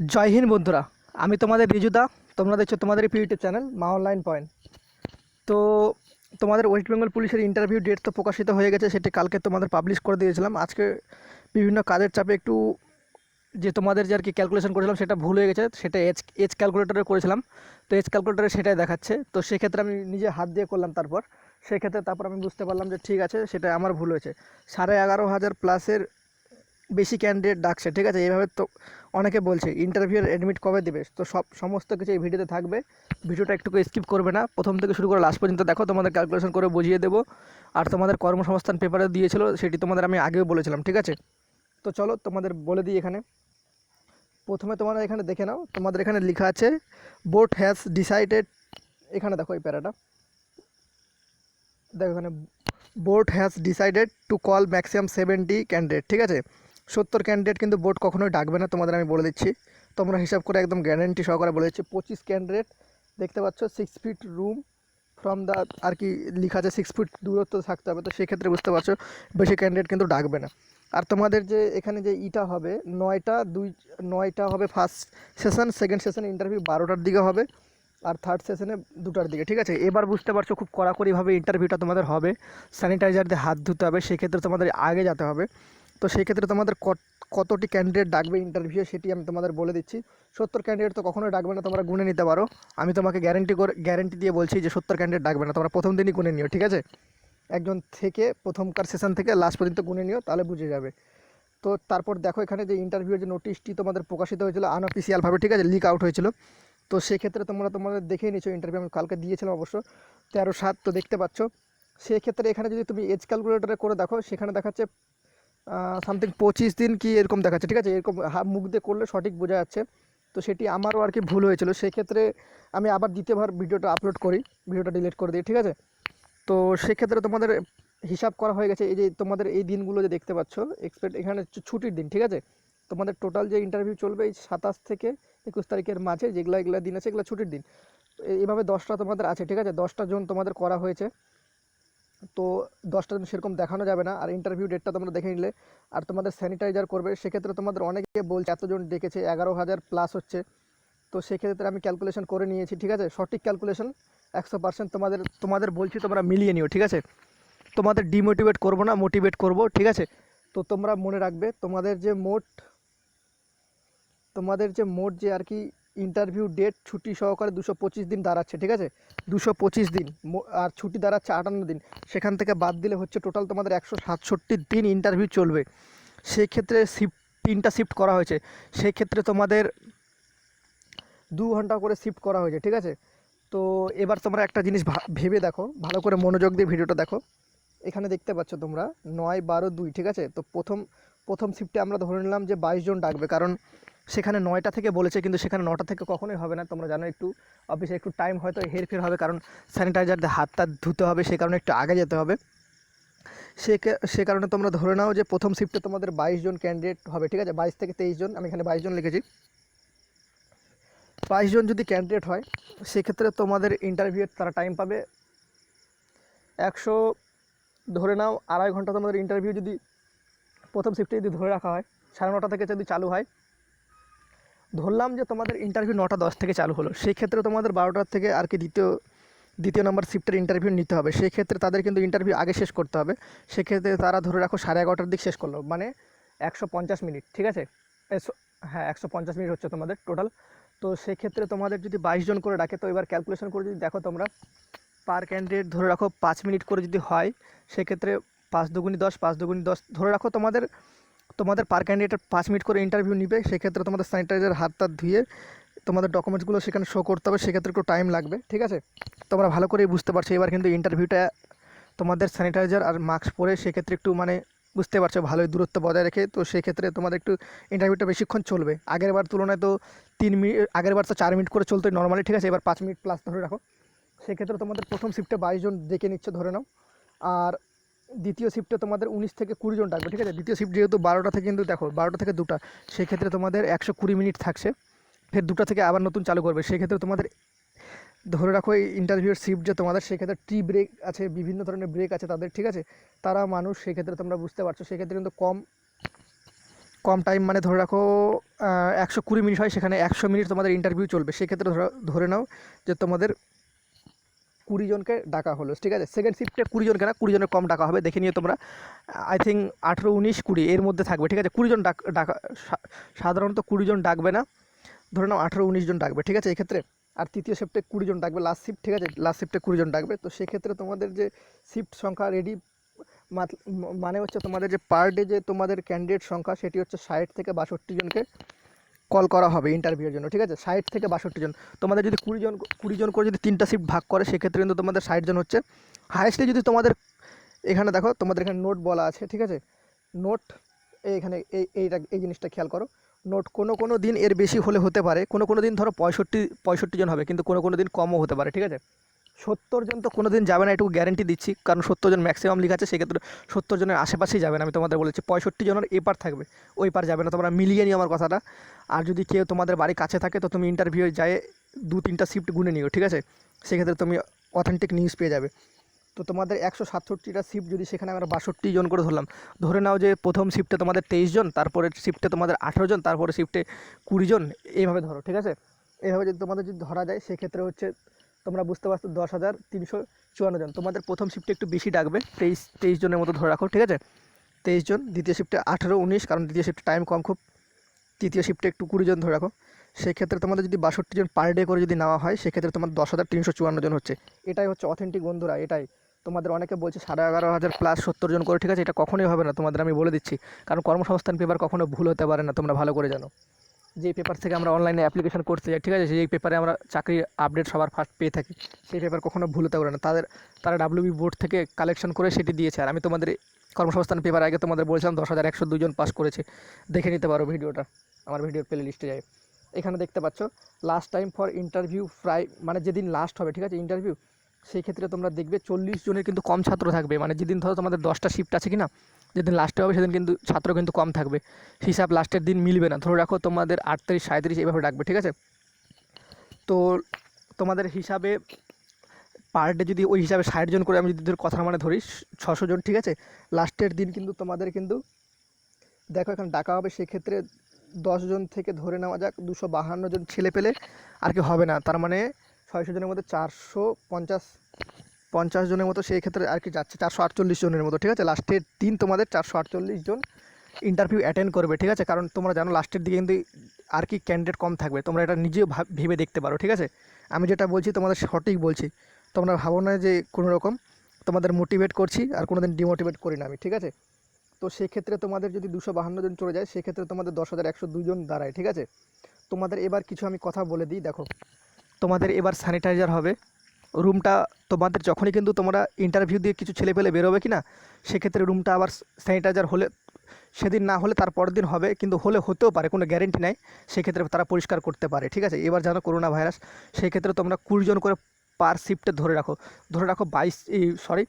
জয় হিন্দ বন্ধুরা, আমি তোমাদের রিজুদা তোমরা দেখছ তোমাদের YouTube channel Maa online point. তো তোমাদের ওয়েস্ট বেঙ্গল পুলিশের ইন্টারভিউ ডেট তো প্রকাশিত হয়ে গেছে, সেটি কালকে তোমাদের পাবলিশ করে দিয়েছিলাম। আজকে বিভিন্ন কাজের চাপে একটু যে তোমাদের যে আর কি ক্যালকুলেশন করেছিলাম, সেটা ভুল হয়ে গেছে, সেটা এজ এজ ক্যালকুলেটরে করেছিলাম। তো এজ ক্যালকুলেটরে সেটাই দেখাচ্ছে। তো সেক্ষেত্রে আমি নিজে হাত দিয়ে করলাম তারপর। সেক্ষেত্রে তারপর আমি বুঝতে পারলাম যে ঠিক আছে, সেটা আমার ভুল হয়েছে। সাড়ে এগারো হাজার প্লাসের বেশি ক্যান্ডিডেট ডাকছে, ঠিক আছে? এইভাবে তো অনেকে বলছে ইন্টারভিউর অ্যাডমিট কবে দেবে? তো সব, সমস্ত কিছু এই ভিডিওতে থাকবে। ভিডিওটা একটু স্কিপ করবে না। প্রথম থেকে শুরু করে লাস্ট পর্যন্ত দেখো, তোমাদের ক্যালকুলেশন করে বুঝিয়ে দেবো। আর তোমাদের কর্মসংস্থান পেপারে দিয়েছিল, সেটি তোমাদের আমি আগেও বলেছিলাম, ঠিক আছে? তো চলো, তোমাদের বলে দিই এখানে। প্রথমে তোমরা এখানে দেখে নাও, তোমাদের এখানে লেখা আছে বোর্ড হ্যাজ ডিসাইডেড এখানে দেখো এই প্যারাটা। দেখো এখানে board has decided to call maximum seventy candidate ঠিক আছে? সত্তর ক্যান্ডিডেট কিন্তু বোর্ড কখনোই ডাকবে না, তোমাদের আমি বলে দিচ্ছি। তোমরা হিসাব করে একদম গ্যারেন্টি সহকারে বলে দিচ্ছি, পঁচিশ ক্যান্ডিডেট দেখতে পাচ্ছ six feet room from the আর কি লেখা আছে সিক্স ফিট দূরত্ব থাকতে হবে, তো সেক্ষেত্রে বুঝতে পারছ, বেশি ক্যান্ডিডেট কিন্তু ডাকবে না। আর তোমাদের যে এখানে যে ইটা হবে, নয়টা, দুই, নয়টা হবে first session second session interview বারোটার দিকে হবে, আর থার্ড সেশনে দুটার দিকে, ঠিক আছে? এবার বুঝতে পারছ খুব কড়াকড়িভাবে ইন্টারভিউটা তোমাদের হবে। স্যানিটাইজার দিয়ে হাত ধুতে হবে, সেক্ষেত্রে তোমাদের আগে যেতে হবে। তো সেই ক্ষেত্রে তোমাদের কত- কতটি ক্যান্ডিডেট ডাকবে ইন্টারভিউ সেটি আমি তোমাদের বলে দিচ্ছি। সত্তর ক্যান্ডিডেট তো কখনোই ডাকবে না, তোমরা গুনে নিতে পারো। আমি তোমাকে গ্যারেন্টি করে গ্যারেন্টি দিয়ে বলছি যে সত্তর ক্যান্ডিডেট ডাকবে না, তোমরা প্রথম দিনই গুনে নিও, ঠিক আছে? একজন থেকে প্রথমকার সেশন থেকে লাস্ট পর্যন্ত গুনে নিও, তাহলে বুঝে যাবে। তো তারপর দেখো এখানে যে ইন্টারভিউয়ের যে নোটিশটি তোমাদের প্রকাশিত হয়েছিল আনঅফিসিয়ালভাবে ঠিক আছে? লিক আউট হয়েছিল। তো সেক্ষেত্রে তোমরা তোমাদের দেখেই নিচ্ছ ইন্টারভিউ আমি কালকে দিয়েছিলাম অবশ্য, তেরো সাত তো দেখতে পাচ্ছ। সেক্ষেত্রে এখানে যদি তুমি এজ ক্যালকুলেটরে করে দেখো, সেখানে দেখাচ্ছে সামথিং পঁচিশ দিন কি এরকম দেখাচ্ছে, ঠিক আছে? এরকম মুখ দিয়ে করলে সঠিক বোঝা যাচ্ছে। তো সেটি আমারও আর কি ভুল হয়েছিল। সেক্ষেত্রে আমি আবার দ্বিতীয়বার ভিডিওটা আপলোড করি, ভিডিওটা ডিলিট করে দিই, ঠিক আছে? তো সেক্ষেত্রে তোমাদের হিসাব করা হয়ে গেছে, এই যে তোমাদের এই দিনগুলো যে দেখতে পাচ্ছ এক্সপেক্ট এখানে ছুটির দিন, ঠিক আছে? তোমাদের টোটাল যে ইন্টারভিউ চলবে এই সাতাশ থেকে একুশ তারিখের মাঝে, যেগুলো, এগুলো দিন আছে, এগুলো ছুটির দিন। এইভাবে দশটা তোমাদের আছে, ঠিক আছে? দশটা জন তোমাদের করা হয়েছে। তো দশটা জন সেরকম দেখানো যাবে না, আর ইন্টারভিউ ডেটটা তোমরা দেখে নিলে। আর তোমাদের স্যানিটাইজার করবে, সেক্ষেত্রে তোমাদের অনেকে বলছে, এতজন ডেকেছে, এগারো হাজার প্লাস হচ্ছে। তো সেক্ষেত্রে আমি ক্যালকুলেশন করে নিয়েছি, ঠিক আছে? সঠিক ক্যালকুলেশন একশো পার্সেন্ট তোমাদের তোমাদের বলছি, তোমরা মিলিয়ে নিও, ঠিক আছে? তোমাদের ডিমোটিভেট করব না মোটিভেট করব, ঠিক আছে? তো তোমরা মনে রাখবে, তোমাদের যে মোট, তোমাদের যে মোট যে আর কি ইন্টারভিউ ডেট ছুটি সহকারে দুশো পঁচিশ দিন দাঁড়াচ্ছে, ঠিক আছে? দুশো পঁচিশ দিন আর ছুটি দাঁড়াচ্ছে আটান্ন দিন। সেখান থেকে বাদ দিলে হচ্ছে টোটাল তোমাদের একশো সাতষট্টি দিন ইন্টারভিউ চলবে। সেই ক্ষেত্রে শিফট তিনটা শিফট করা হয়েছে। সেই ক্ষেত্রে তোমাদের দু ঘণ্টা করে শিফট করা হয়েছে, ঠিক আছে? তো এবার তোমরা একটা জিনিস ভেবে দেখো, ভালো করে মনোযোগ দিয়ে ভিডিওটা দেখো। এখানে দেখতে পাচ্ছ তোমরা নয় বারো দুই, ঠিক আছে? তো প্রথম প্রথম শিফটে আমরা ধরে নিলাম যে বাইশ জন ডাকবে, কারণ সেখানে নয়টা থেকে বলেছে, কিন্তু সেখানে নটা থেকে কখনোই হবে না। তোমরা জানো একটু অফিসে একটু টাইম হয়তো হেরফের হবে, কারণ স্যানিটাইজার হাত টাত ধুতে হবে, সে কারণে একটু আগে যেতে হবে। সে সে কারণে তোমরা ধরে নাও যে প্রথম শিফটে তোমাদের বাইশ জন ক্যান্ডিডেট হবে, ঠিক আছে? বাইশ থেকে তেইশ জন, আমি এখানে বাইশ জন লিখেছি। বাইশ জন যদি ক্যান্ডিডেট হয়, সেক্ষেত্রে তোমাদের ইন্টারভিউয়ের তারা টাইম পাবে। একশো, ধরে নাও আড়াই ঘণ্টা তোমাদের ইন্টারভিউ যদি প্রথম শিফটে যদি ধরে রাখা হয়, সাড়ে নটা থেকে যদি চালু হয়। ধরলাম যে তোমাদের ইন্টারভিউ নটা দশ থেকে চালু হলো, সেই ক্ষেত্রে তোমাদের বারোটার থেকে আর কি দ্বিতীয় দ্বিতীয় নম্বর শিফটের ইন্টারভিউ নিতে হবে। সেই ক্ষেত্রে তাদের কিন্তু ইন্টারভিউ আগে শেষ করতে হবে। সেক্ষেত্রে তারা ধরে রাখো সাড়ে এগারোটার দিক শেষ করল মানে একশো পঞ্চাশ মিনিট, ঠিক আছে? হ্যাঁ একশো পঞ্চাশ মিনিট হচ্ছে তোমাদের টোটাল তো সেক্ষেত্রে তোমাদের যদি বাইশ জন করে ডাকে তো এবার ক্যালকুলেশন করে যদি দেখো তোমরা পার ক্যান্ডিডেট ধরে রাখো পাঁচ মিনিট করে যদি হয় সেক্ষেত্রে পাঁচ দুগুনি দশ, পাঁচ দুগুনি দশ। ধরে রাখো তোমাদের তোমাদের পার ক্যান্ডিডেটের পাঁচ মিনিট করে ইন্টারভিউ নিবে। সেক্ষেত্রে তোমাদের স্যানিটাইজার হাত টাত ধুয়ে তোমাদের ডকুমেন্টসগুলো সেখানে শো করতে হবে। সেক্ষেত্রে একটু টাইম লাগবে, ঠিক আছে? তোমরা ভালো করেই বুঝতে পারছ। এবার কিন্তু ইন্টারভিউটা তোমাদের স্যানিটাইজার আর মাস্ক পরে সেক্ষেত্রে একটু মানে বুঝতে পারছ, ভালোই দূরত্ব বজায় রেখে। তো সেক্ষেত্রে তোমাদের একটু ইন্টারভিউটা বেশিক্ষণ চলবে। আগের বার তুলনায় তো তিন মিনিট আগের বার তো চার মিনিট করে চলতো নর্মালি ঠিক আছে? এবার পাঁচ মিনিট প্লাস ধরে রাখো। সেক্ষেত্রে তোমাদের প্রথম শিফটে বাইশ জন ডেকে নিচ্ছে, ধরে নাও। আর দ্বিতীয় শিফটে তোমাদের উনিশ থেকে কুড়ি জন ডাকবে, ঠিক আছে? দ্বিতীয় শিফট যেহেতু বারোটা থেকে কিন্তু দেখো, বারোটা থেকে দুটা, সেক্ষেত্রে তোমাদের একশো কুড়ি মিনিট থাকছে। ফের দুটা থেকে আবার নতুন চালু করবে। সেক্ষেত্রে তোমাদের ধরে রাখো এই ইন্টারভিউর শিফট যে তোমাদের, সেক্ষেত্রে টি ব্রেক আছে, বিভিন্ন ধরনের ব্রেক আছে তাদের, ঠিক আছে? তারা মানুষ, সেক্ষেত্রে তোমরা বুঝতে পারছ। সেক্ষেত্রে কিন্তু কম কম টাইম মানে ধরে রাখো একশো কুড়ি মিনিট হয়, সেখানে একশো মিনিট তোমাদের ইন্টারভিউ চলবে। সেক্ষেত্রে ধরো- ধরে নাও যে তোমাদের কুড়ি জনকে ডাকা হলো, ঠিক আছে? সেকেন্ড শিফটে কুড়ি জনকে না, কুড়ি জনের কম ডাকা হবে, দেখে নিও তোমরা। আই থিঙ্ক আঠেরো, উনিশ, কুড়ি, এর মধ্যে থাকবে, ঠিক আছে? কুড়ি জন ডাক, ডাকা সাধারণত কুড়ি জন ডাকবে না। ধরে নাও আঠেরো, উনিশ জন ডাকবে, ঠিক আছে? এক্ষেত্রে আর তৃতীয় শিফটে কুড়ি জন ডাকবে লাস্ট শিফট ঠিক আছে? লাস্ট শিফটে কুড়ি জন ডাকবে, তো সেক্ষেত্রে তোমাদের যে শিফট সংখ্যা রেডি মানে হচ্ছে তোমাদের যে পার ডে যে তোমাদের ক্যান্ডিডেট সংখ্যা, সেটি হচ্ছে ষাট থেকে বাষট্টি জনকে কল করা হবে ইন্টারভিউর জন্য, ঠিক আছে? ষাট থেকে বাষট্টি জন। তোমাদের যদি কুড়ি জন কুড়ি জন করে যদি তিনটা শিফট ভাগ করে, সেক্ষেত্রে কিন্তু তোমাদের ষাট জন হচ্ছে হায়েস্টলি যদি তোমাদের, এখানে দেখো, তোমাদের এখানে নোট বলা আছে, ঠিক আছে? নোট এখানে, এই, এইটা, এই জিনিসটা খেয়াল করো। নোট কোনো কোনো দিন এর বেশি হলে হতে পারে, কোনো কোনো দিন ধরো পঁয়ষট্টি পঁয়ষট্টি জন হবে, কিন্তু কোনো কোনো দিন কমও হতে পারে, ঠিক আছে? সত্তর জন তো কোনো দিন যাবে না, এটুকু গ্যারেন্টি দিচ্ছি। কারণ সত্তর জন ম্যাক্সিমাম লিখা আছে, সেক্ষেত্রে সত্তর জনের আশেপাশেই যাবে না, আমি তোমাদের বলেছি। পঁয়ষট্টি জনের এপার থাকবে, ওই পার যাবে না, তোমরা মিলিয়ে নিও আমার কথাটা। আর যদি কেউ তোমাদের বাড়ি কাছে থাকে, তো তুমি ইন্টারভিউ যায় দু তিনটা শিফট গুনে নিও, ঠিক আছে? সেক্ষেত্রে তুমি অথেন্টিক নিউজ পেয়ে যাবে। তো তোমাদের একশো সাতষট্টিটা শিফট যদি সেখানে আমরা বাষট্টি জন করে ধরলাম, ধরে নাও যে প্রথম শিফটে তোমাদের তেইশ জন, তারপরে শিফটে তোমাদের আঠেরো জন, তারপরে শিফটে কুড়ি জন, এইভাবে ধরো, ঠিক আছে? এইভাবে যদি তোমাদের যদি ধরা যায়, সেক্ষেত্রে হচ্ছে তোমরা বুঝতে পারছ দশ হাজার তিনশো চুয়ান্ন জন। তোমাদের প্রথম শিফটে একটু বেশি ডাকবে, তেইশ তেইশ জনের মতো ধরে রাখো, ঠিক আছে? তেইশ জন, দ্বিতীয় শিফটে আঠেরো, উনিশ, কারণ দ্বিতীয় শিফটে টাইম কম খুব। তৃতীয় শিফটে একটু কুড়ি জন ধরে রাখো। সেক্ষেত্রে তোমাদের যদি বাষট্টি জন পার ডে করে যদি নেওয়া হয়, সেক্ষেত্রে তোমার দশ হাজার তিনশো চুয়ান্ন জন হচ্ছে। এটাই হচ্ছে অথেন্টিক বন্ধুরা, এটাই। তোমাদের অনেকে বলছে সাড়ে এগারো হাজার প্লাস সত্তর জন করে, ঠিক আছে? এটা কখনোই হবে না, তোমাদের আমি বলে দিচ্ছি। কারণ কর্মসংস্থান পেপার কখনো ভুল হতে পারে না, তোমরা ভালো করে জানো। যেই পেপার থেকে আমরা অনলাইনে অ্যাপ্লিকেশন করতে যাই, ঠিক আছে? সেই পেপারে আমরা চাকরির আপডেট সবার ফার্স্ট পেয়ে থাকি। সেই পেপার কখনো ভুলতে পারে না। তাদের, তারা ডাব্লিউবি বোর্ড থেকে কালেকশন করে সেটি দিয়েছে। আর আমি তোমাদের কর্মসংস্থান পেপার আগে তোমাদের বলেছিলাম, দশ হাজার একশো দুজন পাস করেছে। দেখে নিতে পারো ভিডিওটা। আমার ভিডিওর প্লে লিস্টে যায় এখানে দেখতে পাচ্ছ লাস্ট টাইম ফর ইন্টারভিউ ফ্রাই মানে যেদিন লাস্ট হবে, ঠিক আছে? ইন্টারভিউ সেই ক্ষেত্রে তোমরা দেখবে চল্লিশ জনের কিন্তু কম ছাত্র থাকবে। মানে যেদিন ধরো তোমাদের দশটা শিফট আছে কি না যেদিন লাস্টে হবে, সেদিন কিন্তু ছাত্র কিন্তু কম থাকবে। হিসাব লাস্টের দিন মিলবে না। ধরে রাখো তোমাদের আটত্রিশ সাঁত্রিশ এভাবে ডাকবে ঠিক আছে? তো তোমাদের হিসাবে পার ডে যদি ওই হিসাবে ষাট জন করে আমি যদি তোর কথার মানে ধরি, ছশো জন, ঠিক আছে? লাস্টের দিন কিন্তু তোমাদের কিন্তু, দেখো এখন ডাকা হবে, সেক্ষেত্রে জন থেকে ধরে নেওয়া যাক, দুশো বাহান্ন জন ছেলে পেলে আর কি হবে না। তার মানে ছয়শো জনের মধ্যে চারশো পঞ্চাশ পঞ্চাশ জনের মতো, সেই ক্ষেত্রে আর কি যাচ্ছে চারশো আটচল্লিশ জনের মতো, ঠিক আছে? লাস্টের দিন তোমাদের চারশো আটচল্লিশ জন ইন্টারভিউ অ্যাটেন্ড করবে, ঠিক আছে? কারণ তোমরা জানো লাস্টের দিকে কিন্তু আর কি ক্যান্ডিডেট কম থাকবে, তোমরা এটা নিজেও ভাব- দেখতে পারো, ঠিক আছে? আমি যেটা বলছি, তোমাদের সঠিক বলছি, তোমরা ভাবো না যে কোনো রকম তোমাদের মোটিভেট করছি আর কোনো দিন ডিমোটিভেট করি না আমি, ঠিক আছে? তো সেক্ষেত্রে তোমাদের যদি দুশো বাহান্ন জন চলে যায়, সেক্ষেত্রে তোমাদের দশ হাজার একশো দুজন দাঁড়ায়, ঠিক আছে? তোমাদের এবার কিছু আমি কথা বলে দিই, দেখো। তোমাদের এবার স্যানিটাইজার হবে রুমটা তোমাদের যখনই কিন্তু তোমরা ইন্টারভিউ দিয়ে কিছু ছেলে পেলে বেরোবে কি না সেক্ষেত্রে রুমটা আবার স্যানিটাইজার হলে, সেদিন না হলে তার পরের দিন হবে, কিন্তু হলে হতেও পারে, কোনো গ্যারেন্টি নাই, সেক্ষেত্রে তারা পরিষ্কার করতে পারে, ঠিক আছে? এবার জানো করোনা ভাইরাস সেক্ষেত্রে তোমরা কুড়ি জন করে পার শিফটে ধরে রাখো ধরে রাখো বাইশ সরি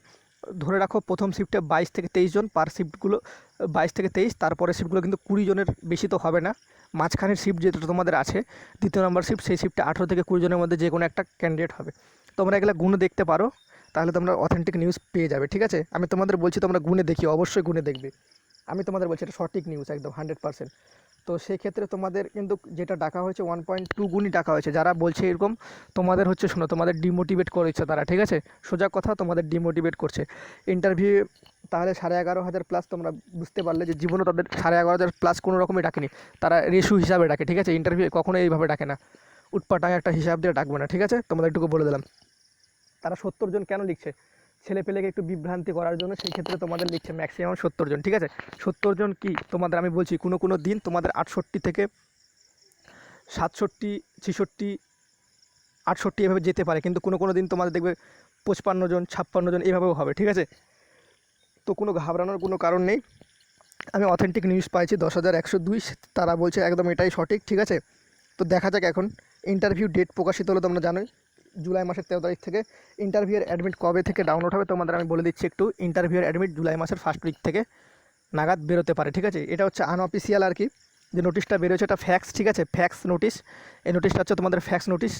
ধরে রাখো প্রথম শিফটে বাইশ থেকে তেইশ জন পার শিফটগুলো বাইশ থেকে তেইশ তারপরে শিফটগুলো কিন্তু কুড়ি জনের বেশি তো হবে না, মাঝখানের শিফট যেটা তোমাদের আছে, দ্বিতীয় নম্বর শিফট সেই শিফটে আঠেরো থেকে কুড়ি জনের মধ্যে যে কোনো একটা ক্যান্ডিডেট হবে। তোমরা এগুলো গুণে দেখতে পারো, তাহলে তোমরা অথেন্টিক নিউজ পেয়ে যাবে, ঠিক আছে? আমি তোমাদের বলছি তোমরা গুণে দেখি, অবশ্যই গুণে দেখবে। আমি তোমাদের বলছি এটা সঠিক নিউজ একদম হান্ড্রেড পার্সেন্ট তো সেই ক্ষেত্রে তোমাদের কিন্তু যেটা ডাকা হয়েছে ওয়ান পয়েন্ট টু গুণই ডাকা হয়েছে। যারা বলছে এরকম, তোমাদের হচ্ছে শোনো, তোমাদের ডিমোটিভেট করেছে তারা, ঠিক আছে? সোজা কথা, তোমাদের ডিমোটিভেট করছে। ইন্টারভিউ তাহলে সাড়ে এগারো হাজার প্লাস তোমরা বুঝতে পারলে যে জীবনও তাদের সাড়ে এগারো হাজার প্লাস কোনো রকমই ডাকেনি। তারা রেশু হিসাবে ডাকে, ঠিক আছে? ইন্টারভিউ কখনো এইভাবে ডাকে না। উৎপাটায় একটা হিসাব দিয়ে ডাকবে না, ঠিক আছে? তোমাদের একটু বলে দিলাম। তারা সত্তর জন কেন লিখছে? ছেলে পেলেকে একটু বিভ্রান্তি করার জন্য সেই ক্ষেত্রে তোমাদের লিখছে ম্যাক্সিমাম সত্তর জন, ঠিক আছে? সত্তর জন কি? তোমাদের আমি বলছি, কোনো কোনো দিন তোমাদের আটষট্টি থেকে সাতষট্টি, ছেষট্টি, আটষট্টি এভাবে যেতে পারে, কিন্তু কোনো কোনো দিন তোমাদের দেখবে পঁচপান্ন জন, ছাপ্পান্ন জন এভাবেও হবে, ঠিক আছে? তো কোনো ঘাবড়ানোর কোনো কারণ নেই। আমি অথেন্টিক নিউজ পাইছি দশ হাজার একশো দুই, তারা বলছে একদম এটাই সঠিক, ঠিক আছে? তো দেখা যাক এখন ইন্টারভিউ ডেট প্রকাশিত হলো তোমরা জানোই। জুলাই মাসের তেরো তারিখ থেকে ইন্টারভিউয়ের অ্যাডমিট কবে থেকে ডাউনলোড হবে তোমাদের আমি বলে দিচ্ছি একটু। ইন্টারভিউয়ের অ্যাডমিট জুলাই মাসের ফার্স্ট উইক থেকে নাগাদ বেরোতে পারে, ঠিক আছে? এটা হচ্ছে আনঅফিসিয়াল আর কি। যে নোটিশটা বেরোচ্ছে এটা ফ্যাক্স ঠিক আছে? ফ্যাক্স নোটিশ এই নোটিশটা হচ্ছে তোমাদের ফ্যাক্স নোটিশ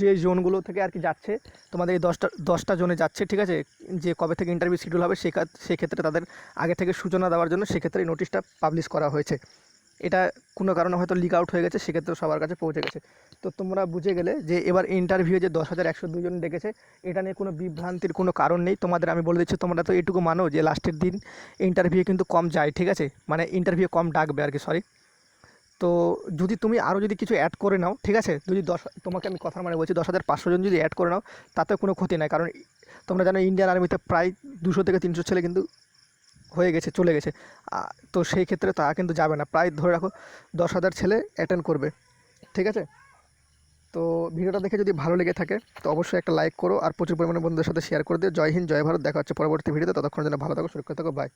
যে জোনগুলো থেকে আর কি যাচ্ছে, তোমাদের এই দশটা দশটা জোনে যাচ্ছে, ঠিক আছে? যে কবে থেকে ইন্টারভিউ শিডিউল হবে সেক্ষেত্রে তাদের আগে থেকে সূচনা দেওয়ার জন্য সেক্ষেত্রে এই নোটিশটা পাবলিশ করা হয়েছে। এটা কোনো কারণে হয়তো লিক আউট হয়ে গেছে সেক্ষেত্রে সবার কাছে পৌঁছে গেছে। তো তোমরা বুঝে গেলে যে এবার ইন্টারভিউ যে দশ হাজার একশো দুজন ডেকেছে, এটা নিয়ে কোনো বিভ্রান্তির কোনো কারণ নেই। তোমাদের আমি বলে দিচ্ছি, তোমরা তো এটুকু মানো যে লাস্টের দিন ইন্টারভিউ কিন্তু কম যায়, ঠিক আছে? মানে ইন্টারভিউ কম ডাকবে আর কি সরি তো যদি তুমি আরও যদি কিছু অ্যাড করে নাও, ঠিক আছে? যদি দশ, তোমাকে আমি কথা মানে বলছি, দশ হাজার পাঁচশো জন যদি অ্যাড করে নাও তাতে কোনো ক্ষতি নাই। কারণ তোমরা জানো ইন্ডিয়ান আর্মিতে প্রায় দুশো থেকে তিনশো ছেলে কিন্তু হয়ে গেছে, চলে গেছে। তো সেই ক্ষেত্রে তারা কিন্তু যাবে না। প্রায় ধরে রাখো, দশ হাজার ছেলে অ্যাটেন্ড করবে। ঠিক আছে? তো ভিডিওটা দেখে যদি ভালো লেগে থাকে, তো অবশ্যই একটা লাইক করো আর প্রচুর পরিমাণে বন্ধুদের সাথে শেয়ার করে দিও। জয় হিন্দ, জয় ভারত। দেখা হচ্ছে পরবর্তী ভিডিওতে। ততক্ষণ যেন ভালো থাকো, সুরক্ষিত থাকো। বাই